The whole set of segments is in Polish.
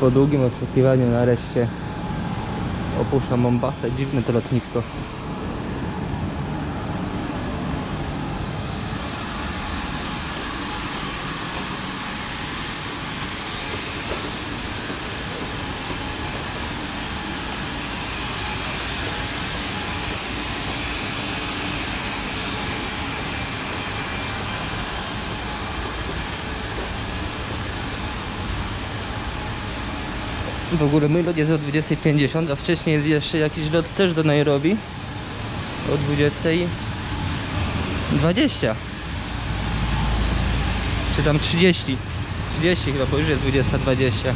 Po długim oczekiwaniu nareszcie opuszczam Mombasę. Dziwne to lotnisko. W ogóle mój lot jest o 20.50, a wcześniej jest jeszcze jakiś lot też do Nairobi. O 20.20 czy tam 30 30 chyba, bo już jest 20.20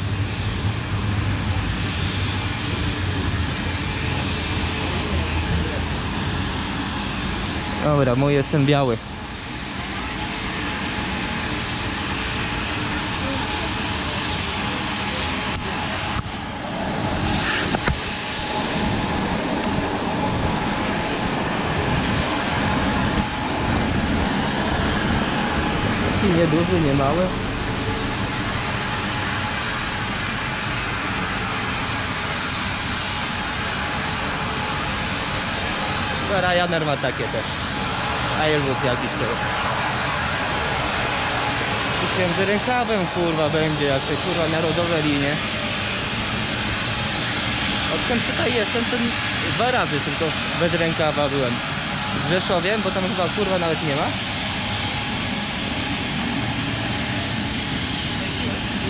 Dobra, mój jestem biały Nie duży, nie mały. Ryanair ma takie też. Airbus jakiś to. Myślałem, że rękawem kurwa będzie, jak te kurwa narodowe linie. Odkąd tutaj jestem, to dwa razy tylko bez rękawa byłem. W Rzeszowie, bo tam chyba kurwa nawet nie ma.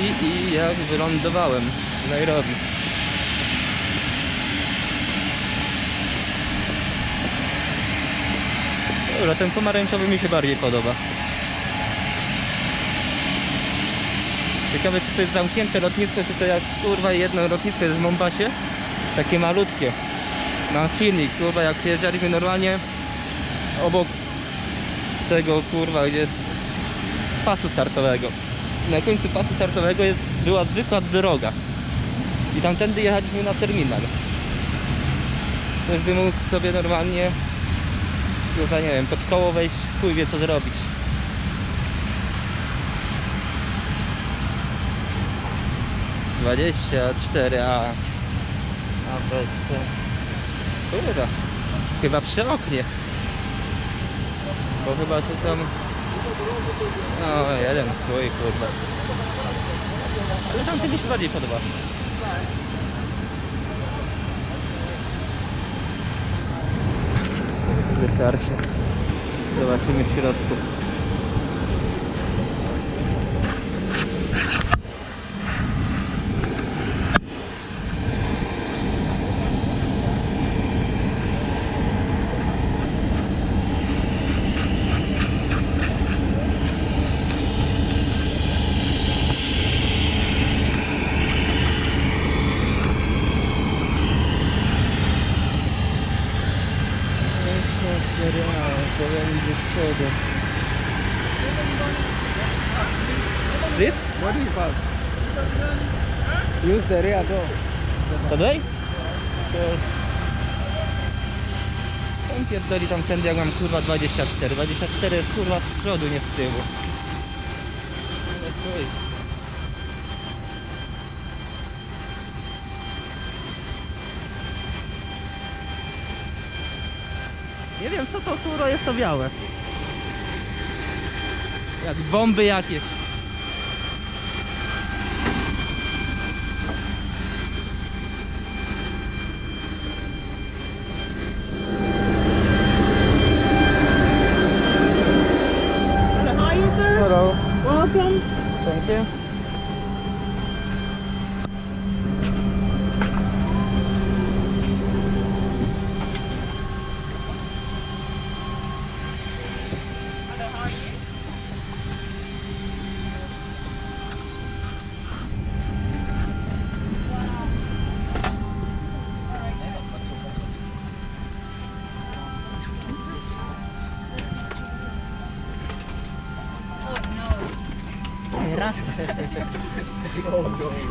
I, jak wylądowałem w Nairobi. Dobra, ten pomarańczowy mi się bardziej podoba. Ciekawe czy to jest zamknięte lotnisko, czy to jak kurwa jedno lotnisko jest w Mombasie. Takie malutkie. Mam filmik, kurwa jak jeżdżaliśmy normalnie obok tego kurwa gdzie pasu startowego na końcu pasu startowego jest, była zwykła droga. I tamtędy jechaliśmy na terminal. Ktoś by mógł sobie normalnie, kurwa nie wiem, pod koło wejść, chuj wie co zrobić. Dwadzieścia cztery A. A bez Kurwa. Chyba przy oknie. Bo chyba tu są no, jeden chuj, kurwa. Ale tamty mi się bardziej podoba. Wystarczy. Zobaczymy w środku. This? What do you pass? Use the rear door. To... On pierdoli tam tędy jak mam kurwa 24. 24 jest kurwa z przodu, nie z tyłu. Ale Nie wiem co to kurwa jest to białe. Jak bomby jakieś.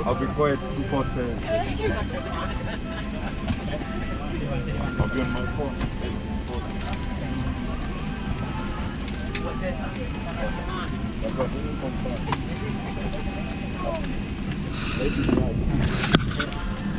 I'll be quiet before saying. I'll be on my phone. Maybe right.